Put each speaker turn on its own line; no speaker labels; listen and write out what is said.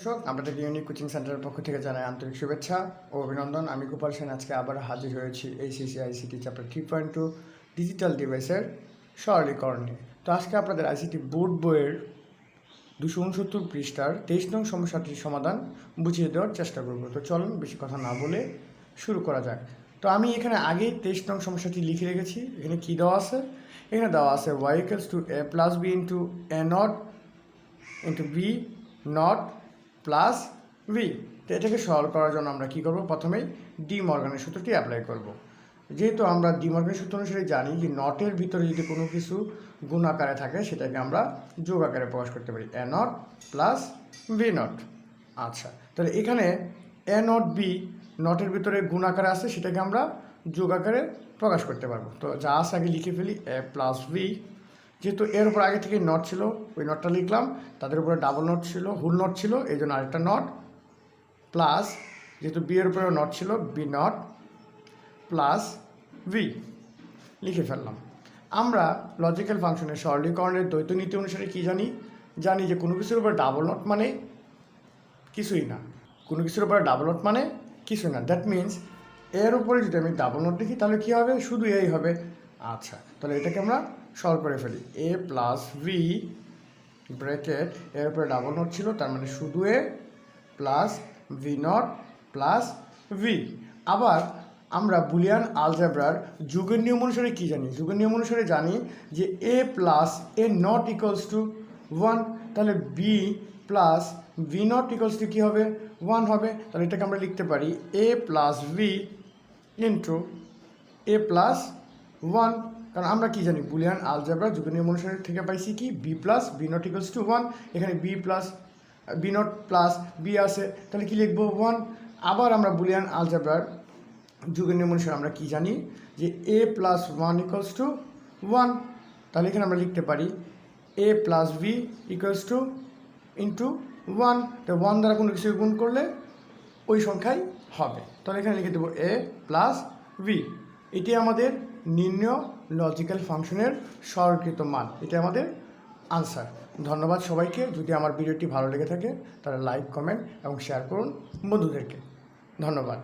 দর্শক আপনাদের unique coaching সেন্টারের পক্ষ থেকে জানাই আন্তরিক শুভেচ্ছা ও অভিনন্দন। আমি গোপাল সেন, আজকে আবার হাজির হয়েছি এই সিসিআইসিটি chapter three point two digital ডিভাইসের সরলীকরণ নিয়ে। তো আজকে আপনাদের আইসিটি বোর্ড বইয়ের দুশো উনসত্তর পৃষ্ঠার তেইশ নং সমস্যাটির সমাধান বুঝিয়ে দেওয়ার চেষ্টা করব। তো চলুন বেশি কথা না বলে শুরু করা যাক। তো আমি এখানে আগেই তেইশ নং সমস্যাটি লিখে রেখেছি। এখানে কী দেওয়া আছে? এখানে দেওয়া আছে Y equals to A plus B into A not into B not plus V তো এটাকে সলভ করার জন্য আমরা কী করব? প্রথমেই ডি মর্গানের সূত্রটি অ্যাপ্লাই করব। যেহেতু আমরা ডি মর্গানের সূত্র অনুসারে জানি যে নটের ভিতরে যদি কোনো কিছু গুণ আকারে থাকে, সেটাকে আমরা যোগ আকারে প্রকাশ করতে পারি। A not plus V not আচ্ছা তাহলে এখানে এ নট বি নটের ভিতরে গুণ আকারে আছে, সেটাকে আমরা যোগ আকারে প্রকাশ করতে পারব। তো যা আছে আগে লিখে ফেলি এ প্লাস ভি যেহেতু এর উপর আগে থেকে নট ছিল, ওই নটটা লিখলাম, তাদের উপরে ডাবল নট ছিল হুল নট ছিল, এই জন্য আরেকটা নট প্লাস যেহেতু বি এর উপরে নট ছিল বি নট প্লাস ভি লিখে ফেললাম। আমরা লজিক্যাল ফাংশনের সরলীকরণের দ্বৈত নীতি অনুসারে কী জানি? জানি যে কোনো কিছুর উপর ডাবল নট মানে কিছুই না। কোনো কিছুর উপরে ডাবল নট মানে কিছুই না। দ্যাট মিন্স এর উপরে যদি আমি ডাবল নট লিখি, তাহলে কী হবে? শুধু এই হবে। আচ্ছা তাহলে এটাকে আমরা সলভ করে ফেলি। এ প্লাস ভি ব্র্যাকেট এর উপরে ডাবল নট ছিল, তার মানে শুধু A plus V not plus V আবার আমরা বুলিয়ান আলজেব্রার যুগের নিয়ম অনুসারে কী জানি? যুগের নিয়ম অনুসারে জানি যে A plus A not equals to one তাহলে B plus V not equals to কী হবে? ওয়ান হবে। তাহলে এটাকে আমরা লিখতে পারি A plus V into A plus one কারণ আমরা কি জানি, বুলিয়ান আলজাবরা যুগের নিয়ম অনুসারে থেকে পাইছি কি? B plus B not equals to one এখানে B plus B not plus B আছে, তাহলে কি লিখব? ওয়ান আবার আমরা বুলিয়ান আলজাবরার যুগের নিয়ম অনুসারে আমরা কি জানি? যে A plus one equals to one তাহলে এখানে আমরা লিখতে পারি A plus B equals to into one তো ওয়ান দ্বারা কোনো কিছু গুণ করলে ওই সংখ্যাই হবে। তাহলে এখানে লিখে দেবো এ প্লাস ভি এটি আমাদের নির্ণয় লজিক্যাল ফাংশনের সরকৃত মান। এটা আমাদের আনসার ধন্যবাদ সবাইকে। যদি আমার ভিডিওটি ভালো লেগে থাকে, তাহলে লাইক কমেন্ট এবং শেয়ার করুন বন্ধুদেরকে। ধন্যবাদ।